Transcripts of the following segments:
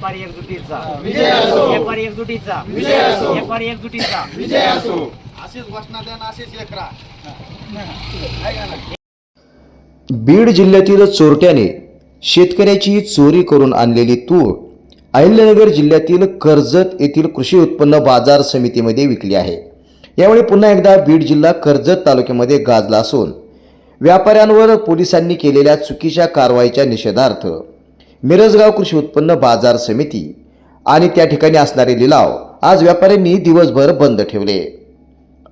व्यापारी एकजुटीचा. व्यापारी एकजुटीचा. व्यापारी एकजुटीचा. अशीच घोषणा द्या अशीच एक राहा बीड जिल्ह्यातील चोरट्याने शेतकऱ्याची चोरी करून आणलेली तूर अहिल्यानगर जिल्ह्यातील कर्जत येथील कृषी उत्पन्न बाजार समितीमध्ये विकली आहे. यावेळी पुन्हा एकदा बीड जिल्हा कर्जत तालुक्यामध्ये गाजला असून व्यापाऱ्यांवर पोलिसांनी केलेल्या चुकीच्या कारवाईच्या निषेधार्थ मिरजगाव कृषी उत्पन्न बाजार समिती आणि त्या ठिकाणी असणारे लिलाव आज व्यापाऱ्यांनी दिवसभर बंद ठेवले.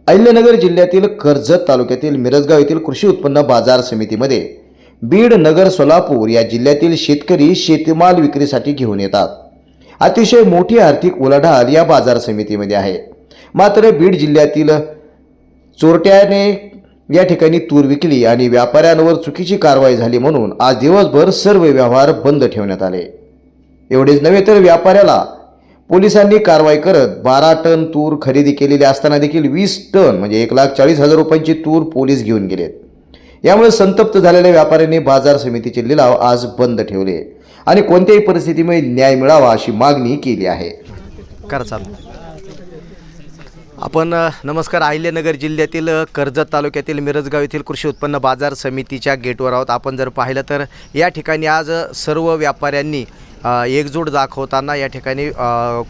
अहिल्यानगर जिल्ह्यातील कर्जत तालुक्यातील मिरजगाव येथील कृषी उत्पन्न बाजार समितीमध्ये बीड नगर सोलापूर या जिल्ह्यातील शेतकरी शेतीमाल विक्रीसाठी घेऊन येतात. अतिशय मोठी आर्थिक उलाढाल या बाजार समितीमध्ये आहे. मात्र बीड जिल्ह्यातील चोरट्याने या ठिकाणी तूर विकली आणि व्यापाऱ्यांवर चुकीची कारवाई झाली म्हणून आज दिवसभर सर्व व्यवहार बंद ठेवण्यात आले. एवढेच नव्हे तर व्यापाऱ्याला पोलिसांनी कारवाई करत बारा टन तूर खरेदी केलेली असताना देखील वीस टन म्हणजे एक लाख चाळीस हजार रुपयांची तूर पोलीस घेऊन गेलेत. यामुळे संतप्त झालेल्या व्यापाऱ्यांनी बाजार समितीचे लिलाव आज बंद ठेवले आणि कोणत्याही परिस्थितीमुळे न्याय मिळावा अशी मागणी केली आहे. करा चालू. आपण नमस्कार. अहिल्यानगर जिल्ह्यातील कर्जत तालुक्यातील मिरजगाव येथील कृषी उत्पन्न बाजार समितीच्या गेटवर आहोत. आपण जर पाहिलं तर या ठिकाणी आज सर्व व्यापाऱ्यांनी एकजूट दाखवताना या ठिकाणी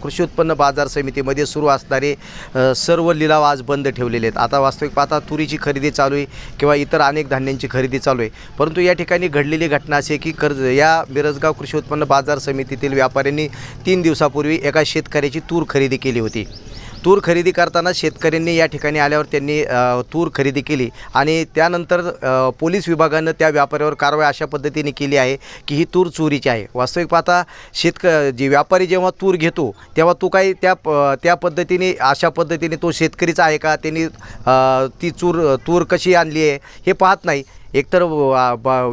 कृषी उत्पन्न बाजार समितीमध्ये सुरू असणारे सर्व लिलाव आज बंद ठेवलेले आहेत. आता वास्तविक पाहता तुरीची खरेदी चालू आहे किंवा इतर अनेक धान्यांची खरेदी चालू आहे. परंतु या ठिकाणी घडलेली घटना अशी आहे की कर्ज या मिरजगाव कृषी उत्पन्न बाजार समितीतील व्यापाऱ्यांनी तीन दिवसापूर्वी एका शेतकऱ्याची तूर खरेदी केली होती. तूर खरेदी करताना शेतकऱ्यांनी या ठिकाणी आल्यावर त्यांनी तूर खरेदी केली. आणि त्यानंतर पोलीस विभागानं त्या व्यापाऱ्यावर कारवाई अशा पद्धतीने केली आहे की ही तूर चोरीची आहे. वास्तविक पाहता शेतक जे व्यापारी जेव्हा तूर घेतो तेव्हा तो काही त्या प त्या पद्धतीने अशा पद्धतीने तो शेतकरीचा आहे का? त्यांनी ती चूर तूर कशी आणली आहे? हे पाहत नाही. एकतर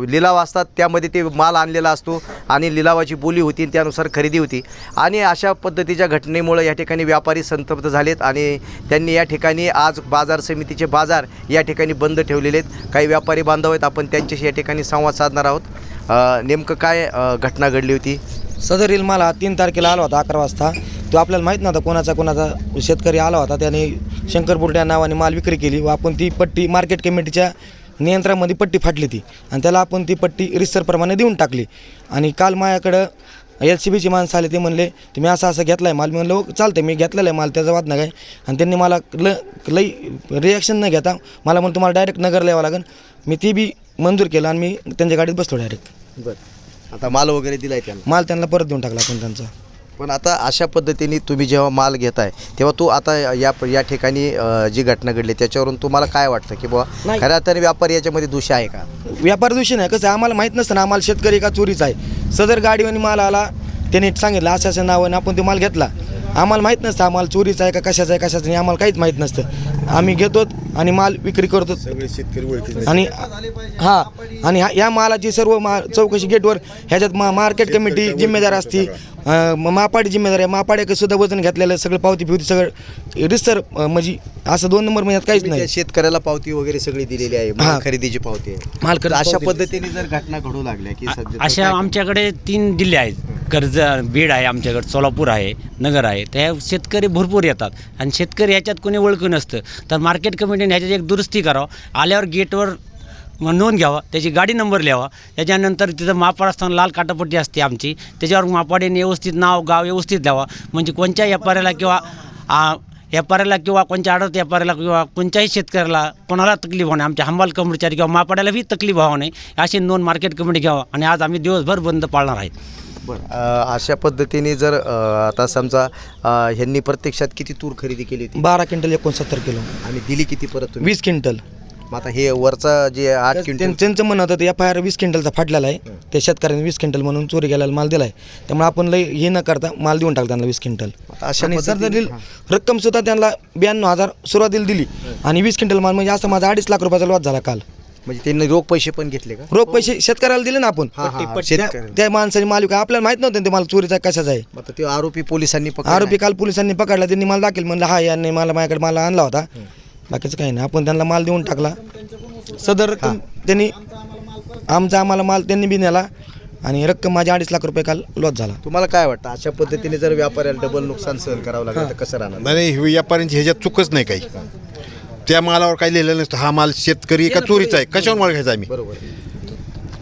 लिलाव असतात त्यामध्ये ते माल आणलेला असतो आणि लिलावाची बोली होती आणि त्यानुसार खरेदी होती. आणि अशा पद्धतीच्या घटनेमुळं या ठिकाणी व्यापारी संतप्त झालेत आणि त्यांनी या ठिकाणी आज बाजार समितीचे बाजार या ठिकाणी बंद ठेवलेले आहेत. काही व्यापारी बांधव आहेत आपण त्यांच्याशी या ठिकाणी संवाद साधणार आहोत. नेमकं काय घटना घडली होती? सदरील मला तीन तारखेला आला होता अकरा वाजता. तो आपल्याला माहीत नव्हता कोणाचा कोणाचा शेतकरी आला होता. त्याने शंकर बुर्ड्या नावाने माल विक्री केली व आपण ती पट्टी मार्केट कमिटीच्या नियंत्रणामध्ये पट्टी फाटली ती. आणि त्याला आपण ती पट्टी रिसरप्रमाणे देऊन टाकली. आणि काल माझ्याकडं एल सी बीची माणसं आले ते म्हणले तुम्ही असं असं घेतला आहे माल. मी म्हणलं "हो, चालतं मी घेतलेला आहे माल त्याचा वाद नाही काय. आणि त्यांनी मला ल लई रिॲक्शन न घेता मला म्हणून तुम्हाला डायरेक्ट नगरला यावं लागेल. मी ती बी मंजूर केलं आणि मी त्यांच्या गाडीत बसलो डायरेक्ट बरं. आता माल वगैरे दिला आहे त्यांना. माल त्यांना परत देऊन टाकला आपण त्यांचा. पण आता अशा पद्धतीने तुम्ही जेव्हा माल घेताय तेव्हा तू आता या या ठिकाणी अ, जी घटना घडली त्याच्यावरून तुम्हाला काय वाटतं की बाबा नाही. खऱ्या अर्थाने व्यापारी याच्यामध्ये दोषी आहे का? व्यापार दिवशी नाही. कसं आहे, आम्हाला माहीत नसतं ना आम्हाला शेतकरी का चोरीचा आहे. सदर गाडीवानी माल आला त्याने सांगितलं असं असं नावाने आपण ते माल घेतला. आम्हाला माहीत नसतं आम्हाला चोरीचा आहे का कशाचा आहे कशाचा नाही आम्हाला काहीच माहीत नसतं. आम्ही घेतो आणि माल विक्री करतो. आणि हां आणि ह्या- या मालाची सर्व मा चौकशी गेटवर ह्याच्यात मा मार्केट कमिटी जिम्मेदार असती मापाडी जिम्मेदार आहे. मापाड्याकडे सुद्धा वजन घेतलेलं सगळं पावती फिवती सगळं रिसर अं, म्हणजे असं दोन नंबर महिन्यात काहीच नाही. शेतकऱ्याला पावती वगैरे सगळी दिलेली आहे माल हां. खरेदीची पावती आहे. माल खरेदी अशा. पद्धतीने जर घटना घडू लागल्या की अशा आमच्याकडे तीन जिल्हे आहेत. कर्ज बीड आहे आमच्याकडे सोलापूर आहे नगर आहे. त्या शेतकरी भरपूर येतात. आणि शेतकरी ह्याच्यात कोणी ओळखू नसतं. तर मार्केट कमिटीने ह्याच्यात एक दुरुस्ती करावं. आल्यावर गेटवर मग नोंद घ्यावा. त्याची गाडी नंबर लिहावा. त्याच्यानंतर तिथं मापाड असताना लाल काटापट्टी असते आमची. त्याच्यावर मापाडीने व्यवस्थित नाव गाव व्यवस्थित द्यावा. म्हणजे कोणत्या व्यापाऱ्याला किंवा आ, व्यापाऱ्याला किंवा कोणत्या आडत व्यापाऱ्याला किंवा कोणत्याही शेतकऱ्याला कोणाला तकलीफ होणे आमच्या हंबाल कमिटीच्या किंवा मापाड्यालाही तकलीफ व्हावं नाही अशी नोंद मार्केट कमिटी घ्यावा. आणि आज आम्ही दिवसभर बंद पाळणार आहेत. अ, अशा पद्धतीने जर अ, आता समजा अ, ह्यांनी प्रत्यक्षात किती तूर खरेदी केली होती बारा क्विंटल एकोणसत्तर किलो. आणि दिली किती परत तुम्ही? वीस क्विंटल. मग आता हे वरचा जे आठ त्यां- क्विंटल त्यांचं म्हणणं होतं एफ आय आर वीस क्विंटलचा फाटलेला आहे. त्या शेतकऱ्यांनी वीस क्विंटल म्हणून चोरी केलेला माल दिला आहे त्यामुळे आपण लई हे न करता माल देऊन टाकतो त्यांना वीस क्विंटल. आता अशा आणि पद्धतीने- सर रक्कम सुद्धा त्यांना ब्याण्णव हजार सुरुवातीला दिली. आणि वीस क्विंटल माल म्हणजे असं माझा अडीच लाख रुपयाचा लॉस झाला काल. म्हणजे त्यांनी रोख पैसे पण घेतले का? रोख पैसे शेतकऱ्याला दिले ना आपण. हा, हा, हा, त्या- शेतकऱ्याला. त्या माणसाने माल विका आपल्याला माहीत नव्हतं ते माल चोरीचा कशाचा आहे. आता ते आरोपी पोलिसांनी पकडला. आरोपी काल पोलिसांनी पकडला त्यांनी माल दाखल म्हणलं हा यांनी मला माझ्याकडे माल आणला होता. बाकीचं काही नाही. आपण त्यांना माल देऊन टाकला. सदर रक्कम त्यांनी आमचा आम्हाला माल त्यांनी बी नेला आणि रक्कम माझी अडीच लाख रुपये काल लॉस झाला. तुम्हाला काय वाटतं? अशा पद्धतीने जर व्यापाऱ्याला डबल नुकसान सहन करावं लागलं तर कसं राहणार? नाही हे व्यापाऱ्यांची ह्याच्यात चुकच नाही काही. त्या मालावर काही लिहिलेलं नसतं. हा माल शेतकरी का चोरीचा आहे. कशावर माल घ्यायचा आम्ही?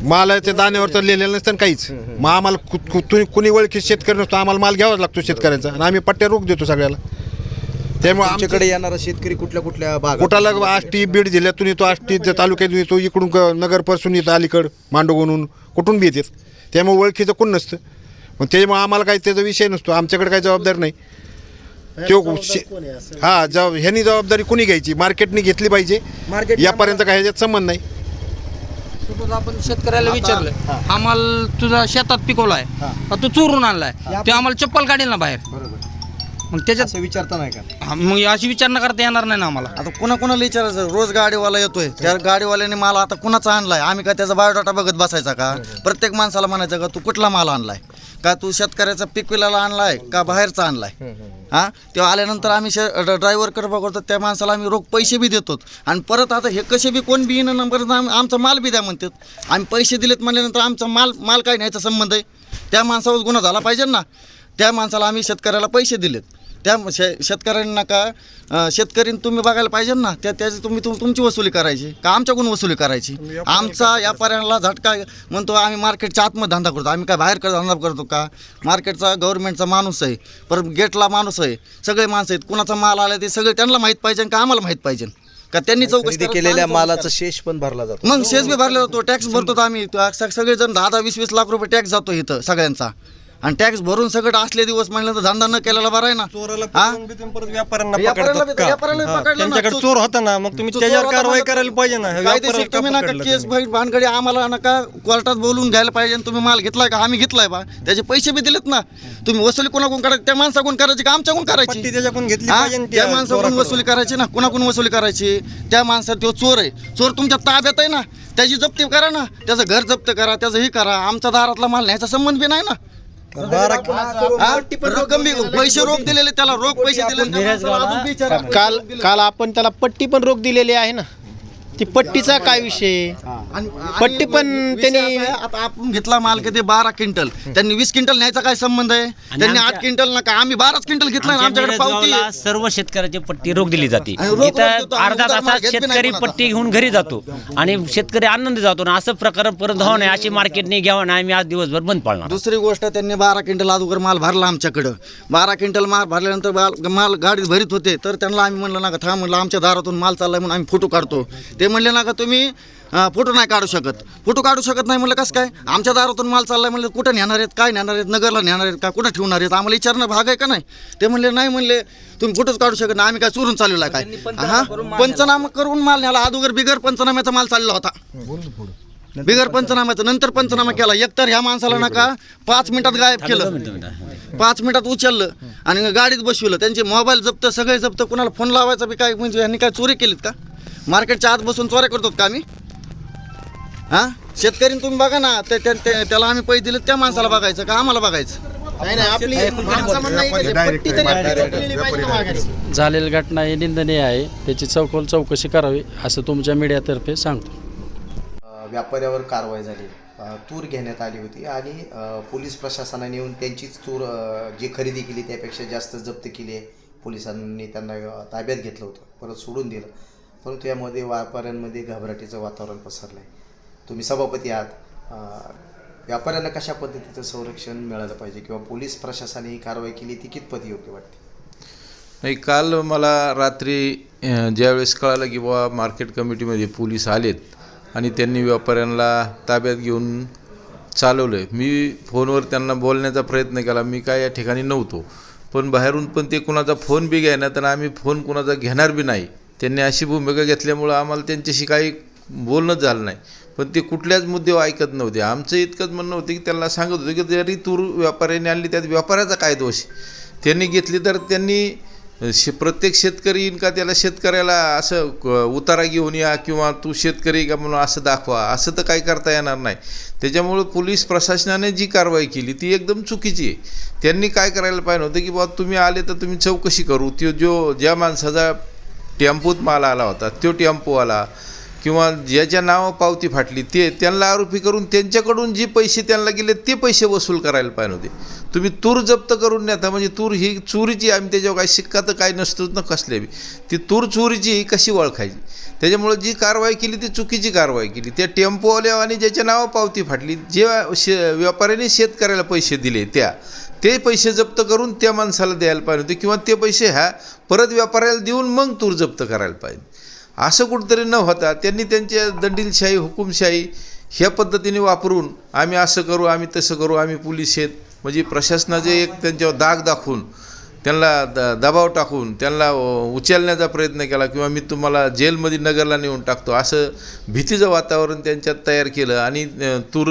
मालाच्या दाण्यावर तर लिहिलेलं नसतं ना काहीच. मग आम्हाला कु- कु- तुम्ही कुणी ओळखी शेतकरी नसतो आम्हाला माल घ्यावाच लागतो शेतकऱ्यांचा. आणि आम्ही पट्ट्या रोख देतो सगळ्याला. त्यामुळे आमच्याकडे येणारा शेतकरी कुठल्या कुठल्या भागात? कुठाला आष्टी बीड जिल्ह्यातून येतो आष्टी तालुक्यातून येतो इकडून नगरपासून येतो अलीकड मांडवगुणून कुठून बी येतात. त्यामुळे ओळखीचं कोण नसतं. मग त्याच्यामुळे आम्हाला काही त्याचा विषय नसतो. आमच्याकडे काही जबाबदारी नाही. तो शे- हा जबाब ह्यांनी जबाबदारी कुणी घ्यायची? मार्केटने घेतली पाहिजे. मार्केट यापर्यंत काही ह्याच्यात संबंध नाही. सपोज आपण शेतकऱ्याला विचारलं हा. माल तुझा शेतात पिकवलाय का तू चोरून आणलाय ते आम्हाला चप्पल काढेल ना बाहेर. बरोबर. मग त्याच्यात असं विचारता नाही का? हा, मग अशी विचारणा करता येणार नाही ना आम्हाला. आता कुणा कुणाला विचारायचं? रोज गाडीवाला येतोय. त्या गाडीवाल्याने माल आता कुणाचा आणलाय? आम्ही काय त्याचा बायोडाटा बघत बसायचा का? प्रत्येक माणसाला म्हणायचं का तू कुठला माल आणलाय? का तू शेतकऱ्याचा पीक विलाला आणलाय का बाहेरचा आणलाय? हा? तेव्हा आल्यानंतर आम्ही ड्रायव्हरकडे बघतो त्या माणसाला आम्ही रोख पैसे बी देतो. आणि परत आता हे कसे बी कोण बी येणं आम- आमचा माल बी द्या म्हणतात. आम्ही पैसे दिलेत म्हणल्यानंतर आमचा माल माल काय न्यायचा संबंध आहे? त्या माणसावर गुन्हा झाला पाहिजे ना. त्या माणसाला आम्ही शेतकऱ्याला पैसे दिलेत. त्या शे शेतकऱ्यांना का शेतकरी तुम्ही बघायला पाहिजे ना त्या त्याची तुम्ही तुम तुमची वसुली करायची का आमच्याकडून वसुली करायची? आमचा व्यापाऱ्यांना झटका म्हणतो आम्ही मार्केटच्या आतमध्ये धंदा करतो आम्ही काय बाहेर धंदा करतो का? मार्केटचा गव्हर्नमेंटचा माणूस आहे परत गेटला माणूस आहे सगळे माणसं आहेत कुणाचा माल आला ते सगळे त्यांना माहीत पाहिजे का आम्हाला माहीत पाहिजे? का त्यांनी चौकशी केलेल्या मालाचा शेष पण भरला जातो. मग शेष बी भरला जातो टॅक्स भरतो आम्ही सगळेजण दहा दहा वीस वीस लाख रुपये टॅक्स जातो इथं सगळ्यांचा. आणि टॅक्स भरून सगळं असले दिवस म्हणलं तर धंदा न केलेला बरा आहे ना. हा? परत व्यापाऱ्यांना व्यापाऱ्याला पकडतात बी- का? व्यापाऱ्याला हा, पकडलं ना. त्यांच्याकडे चोर- होता ना मग तुम्ही त्याच्यावर कारवाई करायला पाहिजे ना. कायदेशीर व्यापाऱ्याला का तुम्ही नका पकडलं केस तुम्ही? भानगडी आम्हाला नका कोर्टात बोलून घ्यायला पाहिजे आणि तुम्ही माल घेतलाय का? आम्ही घेतलाय बा. त्याचे पैसे बी दिलेत ना. तुम्ही वसुली कोणाकडून करायची त्या माणसाकडून करायची का आमच्याकडून करायची? त्याच्याकडून घेतली हा? पाहिजे ना त्या त्या माणसाकडून चोराकडून. वसुली करायची ना. कुणाकडून वसुली करायची? त्या माणसात तो चोर आहे. चोर तुमच्या ताब्यात आहे ना. त्याची जप्ती करा ना. त्याचं घर जप्त करा त्याचं हे करा. आमच्या दारातला माल न्यायचा संबंध बी नाही ना. बारा? रक्कम पैसे रोख दिलेले त्याला रोख पैसे दिलेले. काल काल आपण त्याला पट्टी पण रोख दिलेली आहे ना ती पट्टीचा काय विषय? आणि- आणि पट्टी पण विषय त्यांनी- असा आहे, आता आपण घेतला माल किती? बारा क्विंटल. त्यांनी वीस क्विंटल न्यायचा काय संबंध आहे? त्यांनी आमच्या- आठ क्विंटल नका आम्ही बाराच क्विंटल घेतला आमच्या आमच्याकडे पावती मिरजगावला आहे. सर्व शेतकऱ्याची पट्टी रोख दिली जाते. आणि रोख- रोख इथं देतो आम्ही, अर्धा उधार तासात घेत बी नाही शेतकरी कोणाचा. पट्टी घेऊन घरी जातो. आणि शेतकरी आनंदी जातो आणि असं प्रकार परत होऊ नये अशी मार्केटने घ्यावं नाही. आम्ही आज दिवसभर बंद पाळणार. दुसरी गोष्ट त्यांनी बारा क्विंटल अगोदर माल भरला आमच्याकडं. बारा क्विंटल माल भरल्यानंतर माल माल गाडीत भरीत होते. तर त्यांना आम्ही म्हणलं नका थांब. म्हणलं आमच्या दारातून माल चाललाय म्हणून आम्ही फोटो काढतो. ते म्हणले ना का तुम्ही फोटो नाही काढू शकत. फोटो काढू शकत नाही म्हणलं कसं काय? आमच्या दारातून माल चाललाय म्हणलं कुठं नेणार आहेत काय नेणार आहेत नगरला नेणार आहेत का कुठं ठेवणार आहेत आम्हाला विचारणं भाग आहे का नाही? ते म्हणले नाही म्हणले तुम्ही फोटोच काढू शकत नाही आम्ही काय चोरून चालवला काय? हा? पंचनामा करून माल न्याला अगोदर बिगर पंचनाम्याचा माल चालला होता. बिगर पंचनाम्याचं नंतर पंचनामा केला. एकतर ह्या माणसाला नका पाच मिनिटात गायब केलं. पाच मिनिटात उचललं आणि गाडीत बसवलं. त्यांचे मोबाईल जप्त सगळे जप्त कुणाला फोन लावायचा बी काय म्हणजे यांनी काय चोरी केलीत का? मार्केटच्या आत बसून चोऱ्या करतो का आम्ही? हां? शेतकरी तुम्ही बघा ना ते त्या- त्या- त्याला आम्ही पैसे दिले त्या माणसाला बघायचं का आम्हाला बघायचं? झालेली घटना ही निंदनीय आहे. त्याची चौकोल चौकशी करावी असं तुमच्या मीडियातर्फे सांगतो. अ, व्यापाऱ्यावर कारवाई झाली. अ, तूर घेण्यात आली होती आणि अ, पोलीस प्रशासनाने येऊन त्यांचीच तूर अ, जी खरेदी केली त्यापेक्षा जास्त जप्त केली आहे. पोलिसांनी त्यांना अ, ताब्यात घेतलं होतं. परत सोडून दिलं. परंतु यामध्ये व्यापाऱ्यांमध्ये घबराटीचं वातावरण पसरलं आहे तुम्ही सभापती आहात. व्यापाऱ्यांना कशा पद्धतीचं संरक्षण मिळालं पाहिजे किंवा पोलीस प्रशासनाने ही कारवाई केली ती कितपत योग्य वाटते? नाही काल मला रात्री ज्यावेळेस कळालं की बाबा मार्केट कमिटीमध्ये पोलीस आलेत आणि त्यांनी व्यापाऱ्यांना ताब्यात घेऊन चालवलं आहे मी फोनवर त्यांना बोलण्याचा प्रयत्न केला. मी काय या ठिकाणी नव्हतो. पण बाहेरून पण ते कुणाचा फोन बी घ्यायना तर आम्ही फोन कुणाचा घेणार बी नाही. त्यांनी अशी भूमिका घेतल्यामुळं आम्हाला त्यांच्याशी काही बोलणंच झालं नाही. पण ते कुठल्याच मुद्द्यावर ऐकत नव्हते. आमचं इतकंच म्हणणं होतं की त्यांना सांगत होतं की जरी तूर व्यापाऱ्याने आणली त्यात व्यापाऱ्याचा काय दोष त्यांनी घेतली तर त्यांनी शे प्रत्येक शेतकरी येईन का त्याला शेतकऱ्याला असं क- उतारा घेऊन या किंवा तू शेतकरी का म्हणून असं दाखवा. असं तर काही करता येणार नाही. त्याच्यामुळं पोलीस प्रशासनाने जी कारवाई केली ती एकदम चुकीची आहे. त्यांनी काय करायला पाहिजे होतं की बाबा तुम्ही आले तर तुम्ही चौकशी करू. तो जो ज्या माणसाचा टेम्पोत माल आला होता तो टेम्पोवाला किंवा ज्याच्या नावं पावती फाटली ते त्यांना आरोपी करून त्यांच्याकडून जे पैसे त्यांना गेले ते पैसे वसूल करायला पाहिजे होते. तुम्ही तूर जप्त करून नेता म्हणजे तूर ही चोरीची आम्ही त्याच्यावर काही शिक्का तर काय नसतोच ना कसले बी. ती तूर चोरीची ही कशी ओळखायची? त्याच्यामुळं जी कारवाई केली ती चुकीची कारवाई केली. त्या टेम्पोवाल्या आणि ज्याच्या नावं पावती फाटली जे शे व्यापाऱ्याने शेतकऱ्याला पैसे दिले त्या ते पैसे जप्त करून त्या माणसाला द्यायला पाहिजे होते किंवा ते पैसे ह्या परत व्यापाऱ्याला देऊन मग तूर जप्त करायला पाहिजे. असं कुठंतरी न होता त्यांनी त्यांच्या दंडीलशाही हुकुमशाही ह्या पद्धतीने वापरून आम्ही असं करू आम्ही तसं करू आम्ही पोलीस आहेत. म्हणजे प्रशासनाचे एक त्यांच्यावर दाग दाखवून त्यांना द दबाव टाकून त्यांना उचलण्याचा प्रयत्न केला किंवा मी तुम्हाला जेलमध्ये नगरला नेऊन टाकतो असं भीतीचं वातावरण त्यांच्यात तयार केलं आणि तूर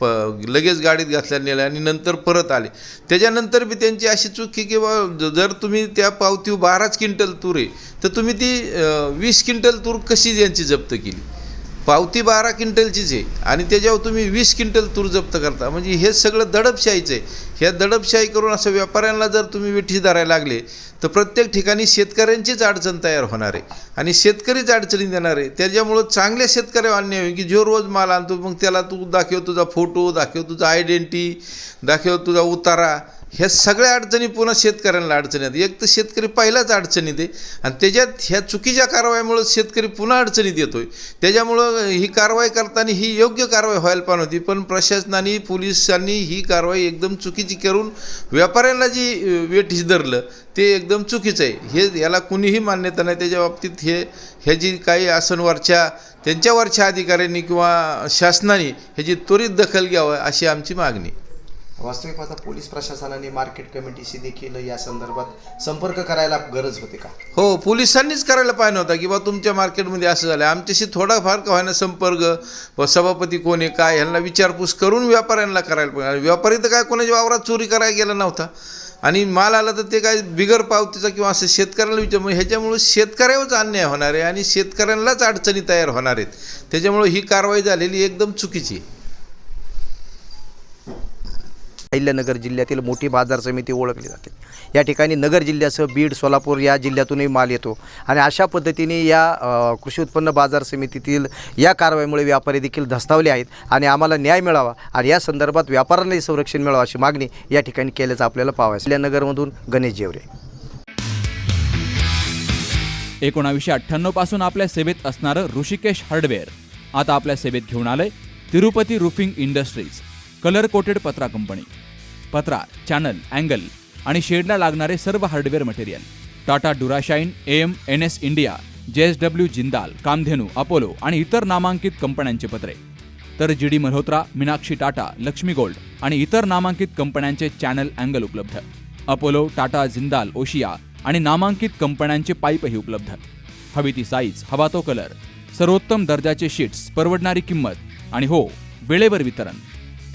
प लगेच गाडीत घातल्या नेलं आणि नंतर परत आले. त्याच्यानंतर बी त्यांची अशी चूक की की बा जर तुम्ही त्या पावती बाराच क्विंटल तूर आहे तर तुम्ही ती वीस क्विंटल तूर कशी यांची जप्त केली? पावती बारा क्विंटलचीच आहे. आणि त्याच्यावर तुम्ही वीस क्विंटल तूर जप्त करता. म्हणजे हे सगळं दडपशाहीचं आहे. ह्या दडपशाही करून असं व्यापाऱ्यांना जर तुम्ही विठी धरायला लागले तर प्रत्येक ठिकाणी शेतकऱ्यांचीच अडचण तयार होणार आहे. आणि शेतकरीच अडचणी देणार आहे. त्याच्यामुळं चांगल्या शेतकऱ्यावर अन्याय होईल की जो रोज माल आणतो मग त्याला तू दाखव तुझा फोटो दाखव तुझा आयडेंटिटी दाखव तुझा उतारा. ह्या सगळ्या अडचणी पुन्हा शेतकऱ्यांना अडचणी आहेत. एक तर शेतकरी पहिलाच अडचणीत आहे आणि त्याच्यात ह्या चुकीच्या कारवाईमुळं शेतकरी पुन्हा अडचणीत येतोय. त्याच्यामुळं ही कारवाई करताना ही योग्य कारवाई व्हायला पाहिजे होती पण प्रशासनाने पोलिसांनी ही कारवाई एकदम चुकीची करून व्यापाऱ्यांना जी वेठीस धरलं ते एकदम चुकीचं आहे. हे याला कुणीही मान्यता नाही. त्याच्या बाबतीत हे ह्याची काही आसनवरच्या त्यांच्यावरच्या अधिकाऱ्यांनी किंवा शासनाने ह्याची त्वरित दखल घ्यावं अशी आमची मागणी वास्तविक आता पोलीस प्रशासनाने मार्केट कमिटीशी देखील या संदर्भात संपर्क करायला गरज होते का? हो पोलिसांनीच करायला पाहिजे होता की बा तुमच्या मार्केटमध्ये असं झालं. आमच्याशी थोडाफार का व्हायना संपर्क व सभापती कोण आहे काय ह्यांना विचारपूस करून व्यापाऱ्यांना करायला पाहिजे आणि व्यापारी तर काय कोणाच्या वावरात चोरी करायला गेला नव्हता. आणि माल आला तर ते काय बिगर पावतीचा किंवा असं शेतकऱ्याला विचार मग ह्याच्यामुळे शेतकऱ्यावरच अन्याय होणार आहे आणि शेतकऱ्यांनाच अडचणी तयार होणार आहेत. त्याच्यामुळे ही कारवाई झालेली एकदम चुकीची आहे. अहिल्यानगर जिल्ह्यातील मोठी बाजार समिती ओळखली जाते. या ठिकाणी नगर जिल्ह्यासह बीड सोलापूर या जिल्ह्यातूनही माल येतो. आणि अशा पद्धतीने या कृषी उत्पन्न बाजार समितीतील या कारवाईमुळे व्यापारी देखील धस्तावले आहेत आणि आम्हाला न्याय मिळावा आणि या संदर्भात व्यापाऱ्यांनाही संरक्षण मिळावं अशी मागणी या ठिकाणी केल्याचं आपल्याला पाहावं अहिल्यानगरमधून गणेश जेवरे. एकोणावीसशे अठ्ठ्याण्णवपासून आपल्या सेवेत असणारं ऋषिकेश हार्डवेअर. आता आपल्या सेवेत घेऊन आलंय Tirupati roofing industries. Colour coated पत्रा कंपनी. पत्रा चॅनल अँगल आणि शेडला लागणारे सर्व hardware material. Tata Durashine M N S India J S W Jindal Kamdhenu Apollo आणि इतर नामांकित कंपन्यांचे पत्रे. तर G D Malhotra Meenakshi Tata Lakshmi gold आणि इतर नामांकित कंपन्यांचे चॅनल अँगल उपलब्ध. अपोलो टाटा जिंदाल ओशिया आणि नामांकित कंपन्यांचे पाईपही उपलब्ध. हवी ती साईज हवा तो कलर सर्वोत्तम दर्जाचे शीट्स परवडणारी किंमत आणि हो वेळेवर वितरण.